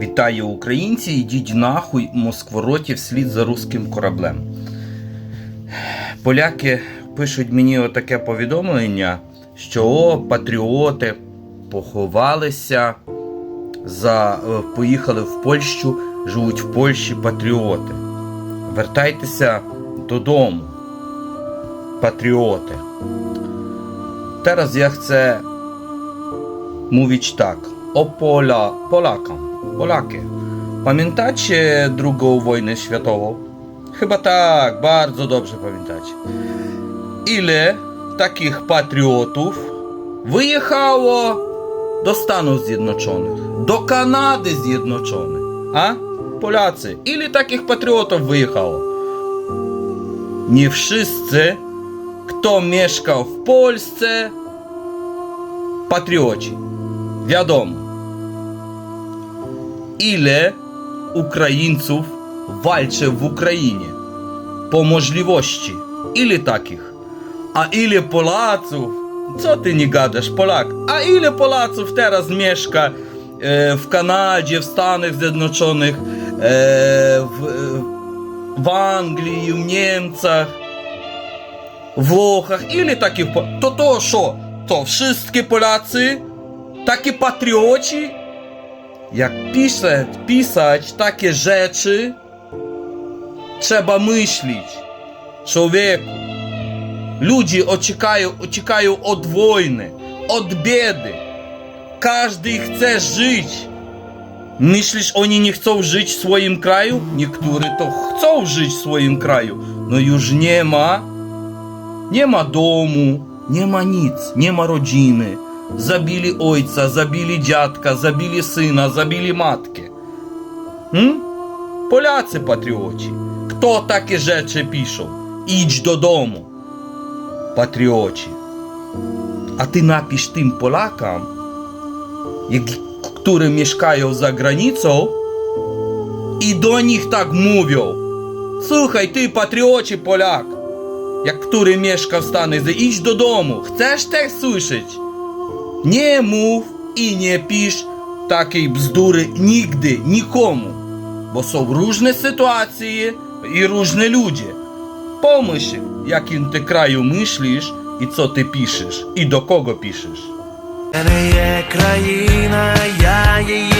Вітаю українці, ідіть нахуй, москвороті вслід за руським кораблем. Поляки пишуть мені отаке повідомлення, що о, патріоти поховалися, за, е, поїхали в Польщу, живуть в Польщі патріоти. Вертайтеся додому, патріоти. Teraz ja chcę mówić tak o Pola, Polakom. Polakie. Pamiętacie II wojnę światową? Chyba tak, bardzo dobrze pamiętacie. Ile takich patriotów wyjechało do Stanów Zjednoczonych, do Kanady Zjednoczonych? A? Polacy, ile takich patriotów wyjechało? Nie wszyscy, kto mieszkał w Polsce, patrioci. Wiadomo. Ile Ukraińców walczy w Ukrainie? Po możliwości. Ile takich? A ile Polaków? Co ty nie gadasz, Polak? A ile Polaków teraz mieszka e, w Kanadzie, w Stanach Zjednoczonych, e, w, w Anglii, w Niemcach? Włochach, ile takich. To to що? To wszystkie Polacy? Takie patrioci? Jak pisać, pisać takie rzeczy, trzeba myśleć. Człowieku. Ludzie uciekają, uciekają od wojny, od biedy. Każdy chce żyć. Myślisz, oni nie chcą żyć w swoim kraju? Niektórzy to chcą żyć w swoim kraju. No już nie ma nie ma domu, nie ma nic, nie ma rodziny. Zabili ojca, zabili dziadka, zabili syna, zabili matkę. Hm? Polacy patrioci. Kto takie rzeczy piszą? Idź do domu. Patrioci. A ty napisz tym Polakom, jak, które mieszkają za granicą i do nich tak mówią. Słuchaj, ty patrioci Polak, jak który mieszka w Stanach, że idź do domu. Chcesz tak słyszeć? Nie mów i nie pisz takiej bzdury nigdy, nikomu, bo są różne sytuacje i różne ludzie. Pomyśl, jakim ty kraju myślisz i co ty piszesz i do kogo piszesz. Ja jej